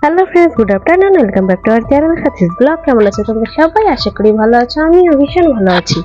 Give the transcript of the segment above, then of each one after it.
Hello friends good afternoon welcome back to our channel Sathi's blog কেমন আছো তোমরা সবাই? আশা করি ভালো আছো, আমিও ভীষণ ভালো আছি।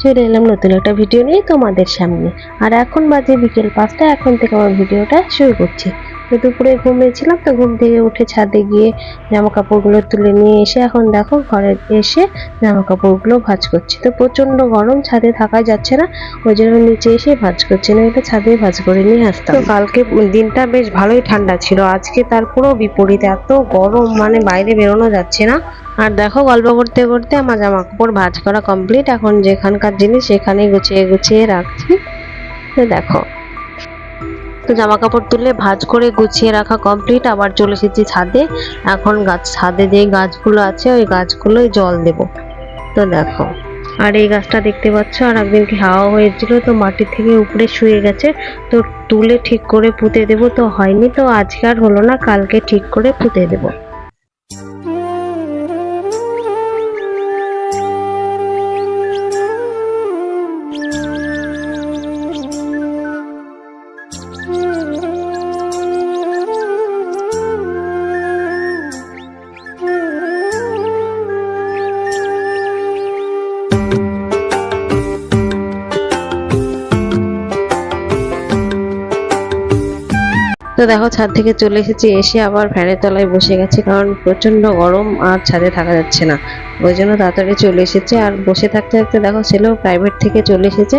চলে এলাম নতুন একটা ভিডিও নিয়ে তোমাদের সামনে। আর এখন বাজে বিকেল পাঁচটা, এখন থেকে আমার ভিডিওটা শুরু করছি। তো দুপুরে ঘুমিয়েছিলাম তো ঘুম থেকে উঠে ছাদে গিয়ে জামা কাপড়গুলো তুলে নিয়ে এসে এখন দেখো ঘরে এসে জামা কাপড়গুলো ভাঁজ করছি। তো প্রচণ্ড গরম, ছাদে থাকা যাচ্ছে না, ওই জন্য নিচে এসে ভাঁজ করছি না এটা ছাদে ভাঁজ করে নিয়ে আসতাম। তো কালকে দিনটা বেশ ভালোই ঠান্ডা ছিল, আজকে তার পুরো বিপরীত, এত গরম মানে বাইরে বেরোনো যাচ্ছে না। আর দেখো গল্প করতে করতে আমার জামা কাপড় ভাঁজ করা কমপ্লিট এখন যেখানকার জিনিস সেখানেই গুছিয়ে গুছিয়ে রাখছি। তো দেখো। তো জামা কাপড় তুলে ভাঁজ করে গুছিয়ে রাখা কমপ্লিট আবার চলে এসেছি ছাদে। এখন গাছ ছাদে যে গাছগুলো আছে, ওই গাছগুলোই জল দেব। তো দেখো, আর এই গাছটা দেখতে পাচ্ছ, আর একদিন কি হাওয়া হয়েছিল, তো মাটি থেকে উপরে শুয়ে গেছে। তো তুলে ঠিক করে পুঁতে দেব, তো হয়নি, তো আজকে আর হলো না, কালকে ঠিক করে পুঁতে দেব। দেখো, ছাদ থেকে চলে এসেছি, এসে আবার ফ্যানের তলায় বসে গেছি, কারণ প্রচণ্ড গরম আর ছাদে থাকা যাচ্ছে না। ওই জন্য তাড়াতাড়ি চলে এসেছে, আর বসে থাকতে থাকতে দেখো, ছেলেও প্রাইভেট থেকে চলে এসেছে।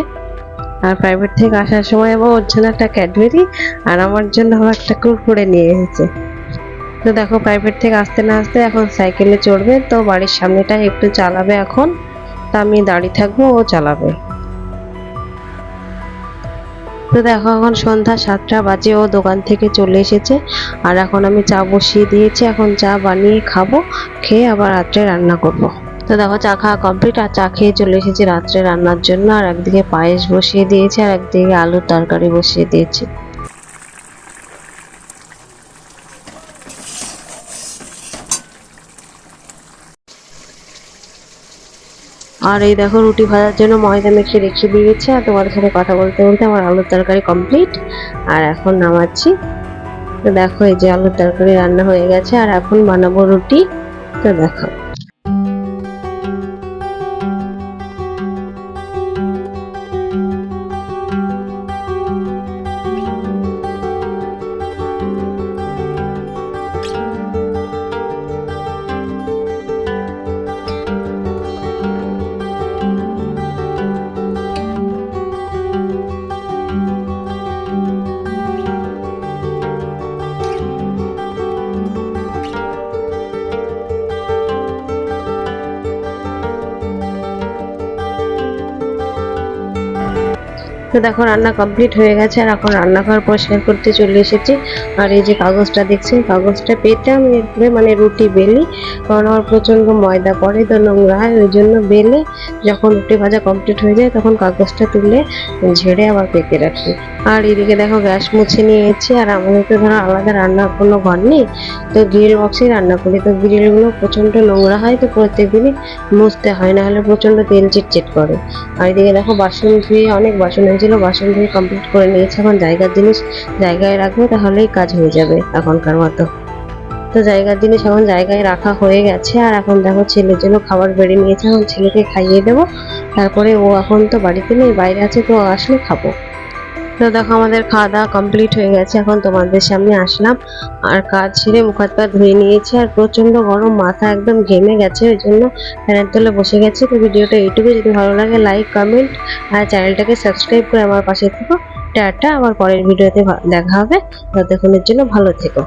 আর প্রাইভেট থেকে আসার সময় আবার ওর জন্য একটা ক্যাডবেরি আর আমার জন্য আবার একটা কুরকুরে নিয়ে এসেছে। তো দেখো প্রাইভেট থেকে আসতে না আসতে এখন সাইকেলে চড়বে, তো বাড়ির সামনেটা একটু চালাবে এখন। তা আমি দাঁড়িয়ে থাকব, ও চালাবে। তো দেখো এখন সন্ধ্যা সাতটা বাজে, ও দোকান থেকে চলে এসেছে। আর এখন আমি চা বসিয়ে দিয়েছি, এখন চা বানিয়ে খাব, খেয়ে আবার রাত্রে রান্না করব। তো দেখো চা খাওয়া কমপ্লিট, আর চা খেয়ে চলে এসেছি রাত্রে রান্নার জন্য। আর একদিকে পায়েস বসিয়ে দিয়েছি, আর একদিকে আলুর তরকারি বসিয়ে দিয়েছি। আর এই দেখো রুটি ভাজার জন্য ময়দা মেখে রেখে দিয়েছে আর তোমাদের সাথে কথা বলতে বলতে আমার আলুর তরকারি কমপ্লিট আর এখন নামাচ্ছি। তো দেখো এই যে আলুর তরকারি রান্না হয়ে গেছে আর এখন বানাবো রুটি। তো দেখো। তো দেখো, রান্না কমপ্লিট হয়ে গেছে। আর এখন রান্না রান্নাঘর পরিষ্কার করতে চলে এসেছি। আর এই যে কাগজটা দেখছেন, কাগজটা পেতে আমি এরপরে মানে রুটি, বেলি। কারণ আমার প্রচণ্ড ময়দা পড়ে, তো নোংরা হয়, ওই জন্য বেলে। যখন রুটি ভাজা কমপ্লিট হয়ে যায়, তখন কাগজটা তুলে ঝেড়ে আবার পেতে রাখি। আর এদিকে দেখো, গ্যাস মুছে নিয়েছি। আর আমাদের তো ধরো আলাদা রান্নার কোনো ঘর নেই। তো গ্রিল বক্সেই রান্না করি। তো গ্রিলগুলো প্রচণ্ড নোংরা হয়, তো প্রত্যেকদিনই মুছতে হয়। না হলে প্রচণ্ড তেল চিটচিট করে। আর এদিকে দেখো, বাসন ধুয়ে অনেক বাসন হয়েছিল বাসন ধুয়ে কমপ্লিট করে নিয়েছি। এখন জায়গার জিনিস জায়গায় রাখব তাহলেই কাজ হয়ে যাবে এখনকার মতো। তো জায়গার জিনিস এখন জায়গায় রাখা হয়ে গেছে। আর এখন দেখো ছেলের জন্য খাবার বেড়ে নিয়েছে। এখন ছেলেকে খাইয়ে দেবো। তারপরে ও এখন তো বাড়িতে নেই, বাইরে আছে, তো আসলে খাব। তো দেখো আমাদের খাওয়া দাওয়া কমপ্লিট হয়ে গেছে। এখন তোমাদের সামনে আসলাম। আর কাজ ছেড়ে মুখ হাত পা ধুয়ে নিয়েছি। আর প্রচণ্ড গরম, মাথা একদম ঘেমে গেছে, ওই জন্য ফ্যানের তলে বসে গেছে। তো ভিডিওটা এইটুকু যদি ভালো লাগে লাইক কমেন্ট আর চ্যানেলটাকে সাবস্ক্রাইব করে আমার পাশে থেকো। টাটা, আবার পরের ভিডিওতে দেখা হবে। ততক্ষণের জন্য ভালো থেকো।